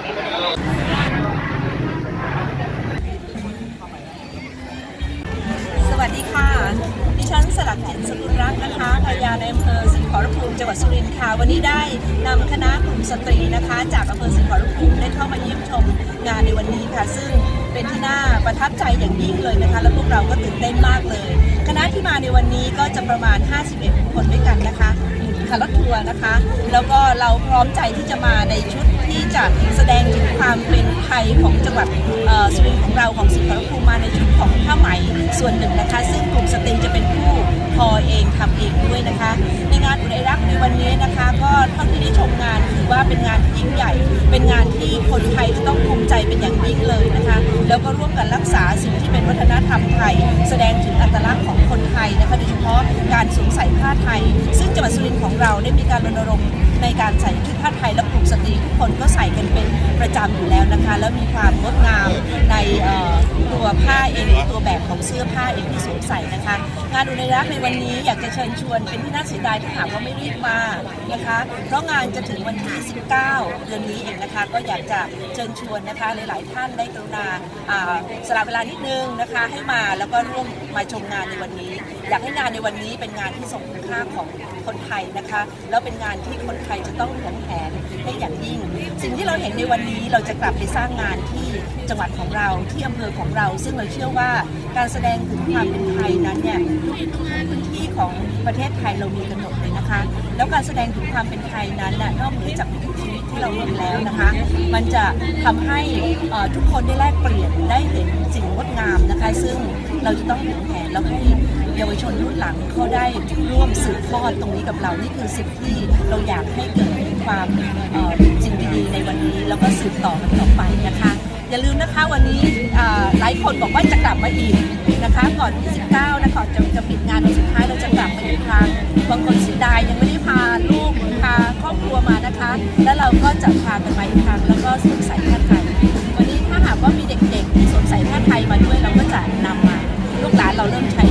สวัสดีค่ะ ดิฉันสลักจิตสุรักษ์นะคะภรยาในอำเภอสิงขอรภูมิจังหวัดสุรินทร์ค่ะ วันนี้ได้นำคณะกลุ่มสตรีนะคะ จากอำเภอสิงขอรภูมิได้เข้ามาเยี่ยมชมงานในวันนี้ค่ะ ซึ่งเป็นที่น่าประทับใจอย่างยิ่งเลยนะคะ และพวกเราก็ตื่นเต้นมากเลย คณะที่มาในวันนี้ก็จะประมาณ 51 คนด้วยกันนะคะค่ะรถทัวร์นะคะ แล้วก็เราพร้อมใจที่จะมาในชุดที่จะแสดงถึงความเป็นไทยของจังหวัดสุรินทร์ของเราของสิงห์ขอรภูมิมาในชุดของผ้าไหมส่วนหนึ่งนะคะ ซึ่งกลุ่ม แล้วก็ร่วมกันรักษาสิ่งที่เป็นวัฒนธรรมไทย แสดงถึงอัตลักษณ์ของคนไทยนะคะโดยเฉพาะการสวมใส่ผ้าไทย ซึ่งจังหวัดสุรินทร์ของเราได้มีการรณรงค์ในการใส่ชุดผ้าไทยและกลุ่มสตรีทุกคนก็ใส่กันเป็นประจำอยู่แล้วนะคะ แล้วมีความงดงามในเอ่อ ผ้าเองหรือตัวแบบของเสื้อผ้าเองที่สวมใส่นะคะ งานอุณรักษ์ในวันนี้อยากจะเชิญชวนเป็นที่น่าเสียดายที่หากว่าไม่รีบมานะคะ เพราะงานจะถึงวันที่ 19 เดือนนี้เองนะคะ ก็อยากจะเชิญชวนนะคะหลายๆท่านได้กรุณาอ่าสละเวลานิดนึงนะคะให้มาแล้วก็ร่วมมาชมงานในวันนี้ อยากให้งานในวันนี้เป็นงานที่ทรงคุณค่าของคนไทยนะคะ แล้วเป็นงานที่คนไทยจะต้องหวงแหนให้อย่างยิ่ง สิ่งที่เราเห็นในวันนี้เราจะกลับไปสร้างงานที่จังหวัดของเราที่อำเภอของเราซึ่งเราเชื่อว่าการแสดงถึงความเป็นไทยนั้นเนี่ยทุกพื้นที่ของประเทศไทยเรามีกันหมดเลยนะคะ แล้วการแสดงถึงความเป็นไทยนั้นน่ะนอกเหนือจากวิถีชีวิตที่เรามีแล้วนะคะ มันจะทำให้ทุกคนได้แลกเปลี่ยนได้เห็นสิ่งงดงามนะคะ ซึ่งเราจะต้องหวงแหนแล้วให้เยาวชนรุ่นหลังเขาได้ร่วมสืบทอดตรงนี้กับเรานี่คือสิ่งที่เราอยากให้เกิดความเอ่อสิ่งดีๆในวันนี้ แล้วก็สืบต่อกันต่อไปนะคะ อย่าลืมนะคะวันนี้หลายคนบอกว่าจะกลับมาอีกนะคะก่อนที่19นะก่อนจะจะปิดงานวันสุดท้ายเราจะกลับมาอีกครั้งบางคนเสียดายยังไม่ได้พาลูกพาครอบครัวมานะคะ แล้วเราก็จะพากันมาอีกครั้งแล้วก็สวมใส่ผ้าไทยวันนี้ถ้าหากว่ามีเด็กๆที่สวมใส่ผ้าไทยมาด้วยเราก็จะนำมาลูกหลานเราเริ่มใช้